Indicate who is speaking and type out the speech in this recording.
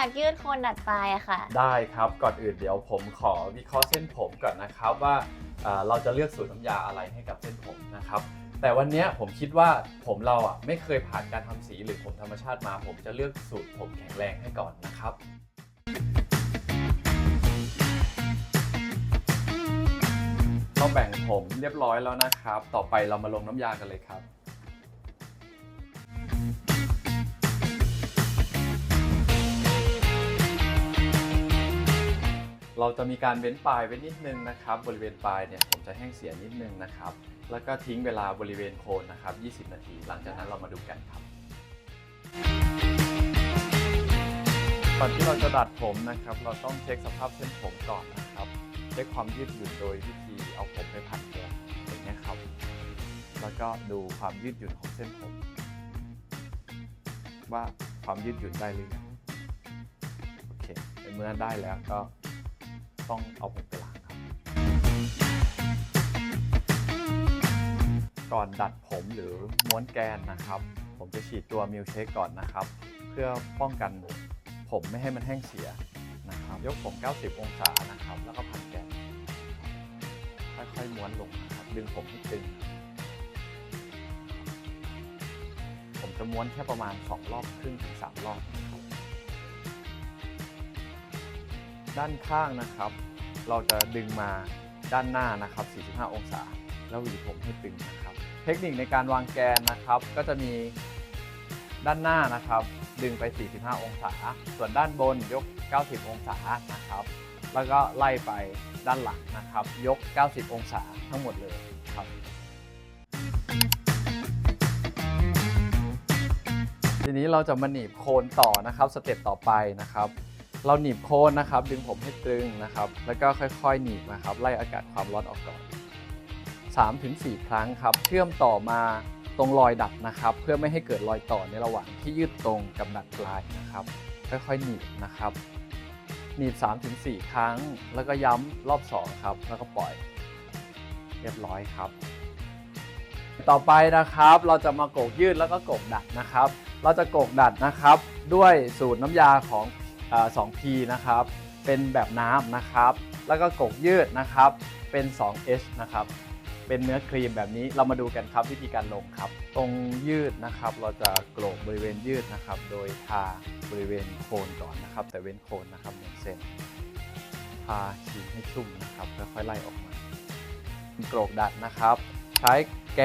Speaker 1: ากยืดโคนดัดปลายอะค่ะ
Speaker 2: ได้ครับก่อนอื่นเดี๋ยวผมขอวิเคราะห์เส้นผมก่อนนะครับว่าเอ่อเราจะเลือกสูตรน้ำยาอะไรให้กับเส้นผมนะครับ แต่วันเนี้ยผมคิดว่าผมเราอะไม่เคยผ่านการทำสีหรือผมธรรมชาติมา ผมจะเลือกสูตรผมแข็งแรงให้ก่อนนะครับ เราแบ่งผมเรียบร้อยแล้วนะครับ ต่อไปเรามาลงน้ำยากันเลยครับ เราจะมีการเว้นปลายไว้นิดนึงนะครับ บริเวณปลายเนี่ยผมจะแห้งเสียนิดนึงนะครับ แล้วก็ทิ้งเวลาบริเวณโคนนะครับ 20 นาที หลังจากนั้นเรามาดูกันครับก่อนที่เราจะดัดผมนะครับ เราต้องเช็คสภาพเส้นผมก่อนนะครับเช็คความยืดหยุ่นโดยวิธีเอาผมไปผัดแกนอย่างนี้ครับ แล้วก็ดูความยืดหยุ่นของเส้นผม ว่าความยืดหยุ่นได้หรือยังโอเคเมื่อได้แล้วก็ ต้องเอาผมไปล้างครับ ก่อนดัดผมหรือม้วนแกนนะครับ ผมจะฉีดตัวมิลเชคก่อนนะครับ เพื่อป้องกันผมไม่ให้มันแห้งเสียนะครับ ยกผม 90 องศานะครับ แล้วก็พันแกนค่อยๆม้วนลงนะครับ ดึงผมให้ตึง ผมจะม้วนแค่ประมาณ 2 รอบครึ่งถึง 3 รอบ ด้านข้างนะครับ เราจะดึงมาด้านหน้านะครับ 45 องศา แล้วหวีผมให้ตึงนะครับ เทคนิคในการวางแกนนะครับ ก็จะมีด้านหน้านะครับ ดึงไป 45 องศา ส่วนด้านบนยก 90 องศานะครับ แล้วก็ไล่ไปด้านหลังนะครับ ยก 90 องศาทั้งหมดเลยครับทีนี้เราจะมาหนีบโคนต่อนะครับ สเต็ปต่อไปนะครับ เราหนีบโคนนะครับ ดึงผมให้ตึงนะครับ แล้วก็ค่อยๆ หนีบนะครับ ไล่อากาศความร้อนออกก่อน 3-4 ครั้งครับ เชื่อมต่อมาตรงรอยดัดนะครับ เพื่อไม่ให้เกิดรอยต่อในระหว่างที่ยืดตรงกับดัดปลายนะครับ ค่อยๆ หนีบนะครับ หนีบ 3-4 ครั้ง แล้วก็ย้ำรอบ 2 ครับ แล้วก็ปล่อย เรียบร้อยครับ ต่อไปนะครับ เราจะมาโกกยืดแล้วก็โกกดัดนะครับ เราจะโกกดัดนะครับ ด้วยสูตรน้ำยาของ 2P นะครับเป็นแบบน้ำนะครับ แล้วก็กกยืดนะครับเป็น 2H นะครับเป็นเนื้อครีมแบบนี้เรามาดูกันครับวิธีการลงครับ ตรงยืดนะครับ เราจะโกรกบริเวณยืดนะครับ โดยทาบริเวณโคนก่อนนะครับ แต่เว้นโคนนะครับหนึ่งเซนทาครีมให้ชุ่มนะครับแล้วค่อยไล่ออกมาโกรกดัดนะครับ ใช้แก